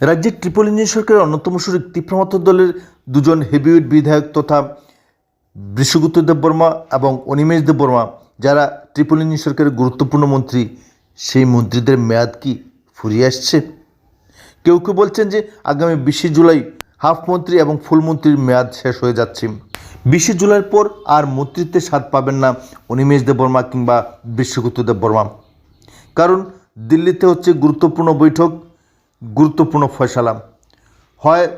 রাজ্যের triple engine সরকারের অন্যতম শরিক তীব্রমত দলের দুজন হেভিওয়েট বিধায়ক তথা বৃষগুপ্ত দেববর্মা এবং অনিমেষ দেববর্মা, যারা ট্রিপল ইঞ্জিন সরকারের গুরুত্বপূর্ণ মন্ত্রী, সেই মন্ত্রীদের মেয়াদ কি ফুরিয়ে আসছে? কেউ কেউ বলছেন যে আগামী বিশে জুলাই হাফ মন্ত্রী এবং ফুল মন্ত্রীর মেয়াদ শেষ হয়ে যাচ্ছে। বিশে জুলাইয়ের পর আর মন্ত্রিত্বের স্বাদ পাবেন না অনিমেষ দেববর্মা কিংবা বিশ্বগুপ্ত দেববর্মা। কারণ দিল্লিতে হচ্ছে গুরুত্বপূর্ণ বৈঠক গুরুত্বপূর্ণ ফয়সালা। হয়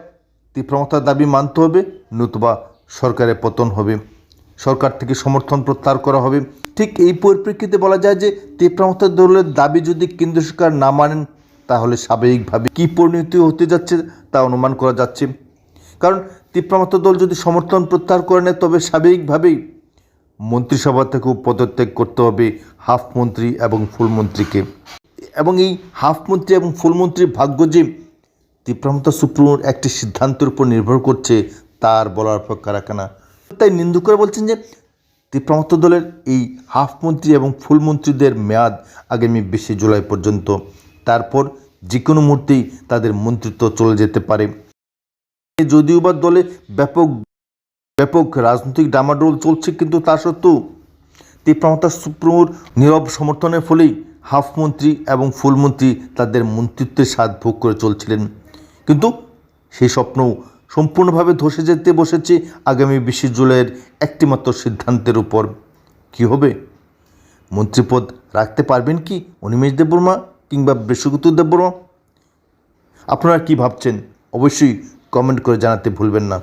তীব্রমতার দাবি মানতে হবে, নতুবা সরকারের পতন হবে। সরকার থেকে সমর্থন প্রত্যাহার করা হবে। ঠিক এই পরিপ্রেক্ষিতে বলা যায় যে, তীব্রমতার দলের দাবি যদি কেন্দ্র সরকার না মানেন, তাহলে স্বাভাবিকভাবে কী পরিণতি হতে যাচ্ছে তা অনুমান করা যাচ্ছে। কারণ তীব্রমত দল যদি সমর্থন প্রত্যাহার করে নেয়, তবে স্বাভাবিকভাবেই মন্ত্রিসভা থেকেও পদত্যাগ করতে হবে হাফ মন্ত্রী এবং ফুল মন্ত্রীকে এবং এই হাফ মন্ত্রী এবং ফুল মন্ত্রীর ভাগ্য যে তীব্রমতা সুপ্রিমোর একটি সিদ্ধান্তের উপর নির্ভর করছে তার বলার পক্ষে রাখে না তাই নিন্দুকরা বলছেন যে তীব্রমত দলের এই হাফ মন্ত্রী এবং ফুল মন্ত্রীদের মেয়াদ আগামী বিশে জুলাই পর্যন্ত। তারপর যে কোনো মুহূর্তেই তাদের মন্ত্রিত্ব চলে যেতে পারে। যদিও বা দলে ব্যাপক ব্যাপক রাজনৈতিক ডামাডোল চলছে, কিন্তু তা সত্ত্বেও তীব্রমতা সুপ্রিমোর নীরব সমর্থনের ফলেই হাফ মন্ত্রী এবং ফুল মন্ত্রী তাদের মন্ত্রিত্বের স্বাদ ভোগ করে চলছিলেন। কিন্তু সেই স্বপ্নও সম্পূর্ণভাবে ধসে যেতে বসেছে আগামী বিশে জুলাইয়ের একটিমাত্র সিদ্ধান্তের উপর। কি হবে? মন্ত্রীপদ রাখতে পারবেন কি অনিমেষ দেববর্মা কিংবা বিশ্বগুপ্ত দেববর্মা? আপনারা কি ভাবছেন? অবশ্যই কমেন্ট করে জানাতে ভুলবেন না।